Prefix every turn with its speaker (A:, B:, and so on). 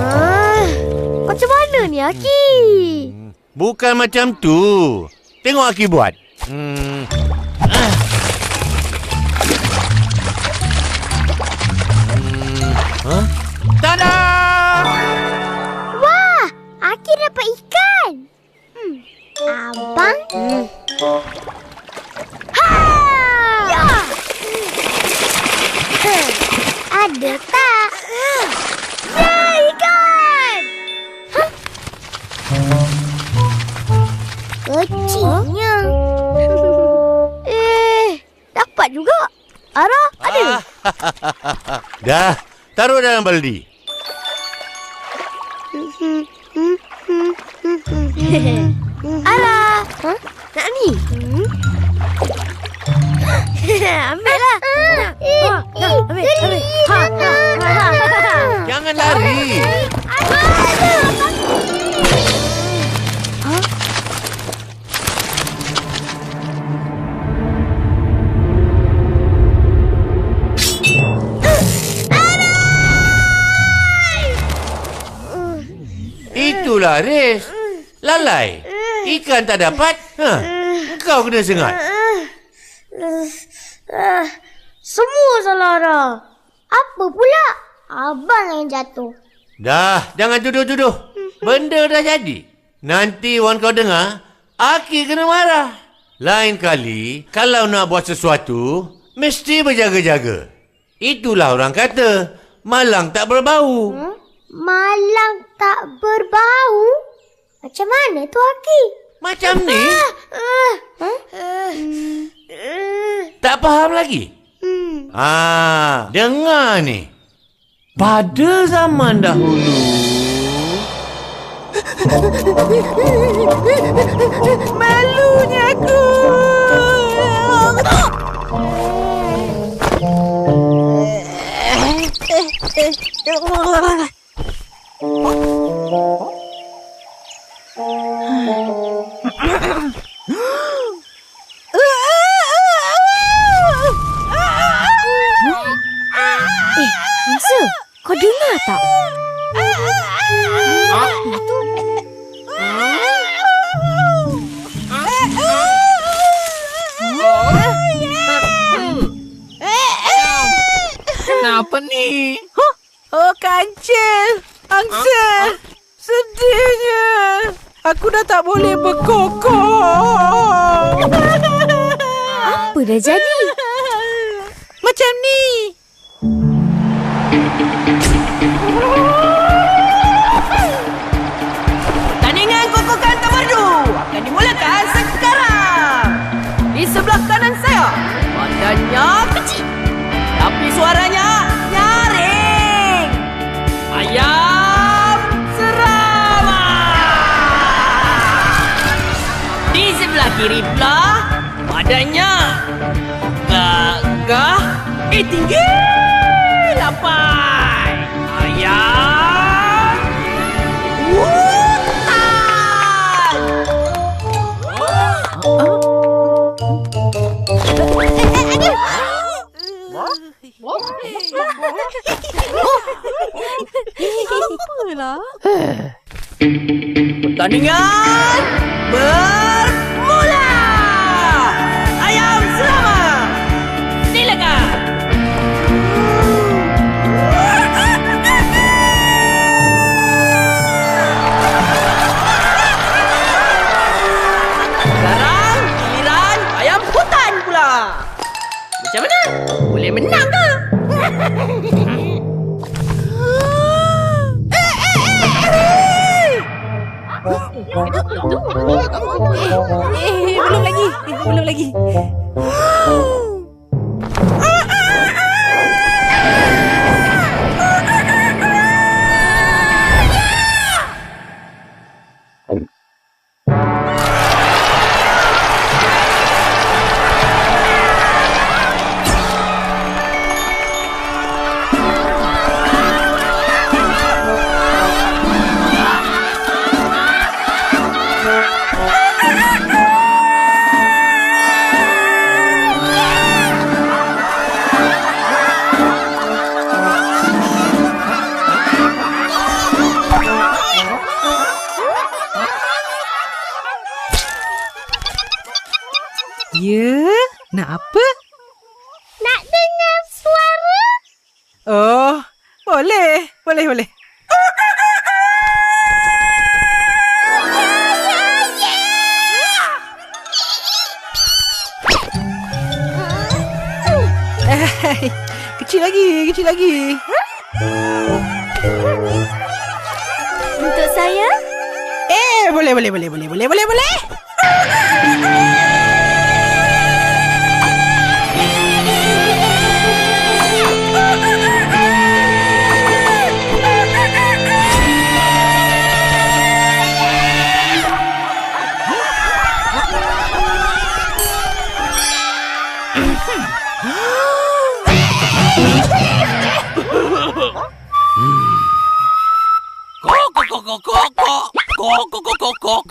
A: Ah, macam mana ni Aki?
B: Bukan macam tu. Tengok Aki buat. Hmm. Ah. Hmm. Huh? Tada!
A: Wah, Aki dapat ikan. Hmm. Abang? Hmm. Ha! Ya! Hmm. Ada tak?
B: Dah, taruh dalam baldi.
A: Ala. Ha? Nak ni? ambil lah. Ha, dah, ambil, ambil. Ha, ha, ha, ha.
B: Jangan lari. Itulah Riz. Lalai. Ikan tak dapat. Ha. Kau kena sengat.
A: Semua salah Ara. Apa pula? Abang yang jatuh.
B: Dah, jangan tuduh-tuduh. Benda dah jadi. Nanti orang kau dengar, Aki kena marah. Lain kali, kalau nak buat sesuatu, mesti berjaga-jaga. Itulah orang kata, malang tak berbau.
A: Hmm? Malang tak berbau? Macam mana tu Aki?
B: Macam ni,
A: Uh, huh? Hmm.
B: tak faham lagi?
A: Hmm.
B: Ah, dengar ni. Pada zaman dahulu,
A: Malunya aku.
C: Kancil. Angsa. Sedihnya. Aku dah tak boleh berkokok.
A: Apa dah jadi?
C: Macam ni.
D: Badannya gagah. Eh, tinggi. Lapai. Ayam Hutan! Pertandingan bermula!
C: Eh, belum lagi. Eh, belum lagi. Ya? Nak apa? Nak dengar suara? Oh, boleh. Boleh, boleh. Oh, ah! kecil lagi, kecil lagi.
E: Untuk saya?
C: Eh, boleh, boleh, boleh, boleh, boleh, boleh, boleh.
D: コココココココココココ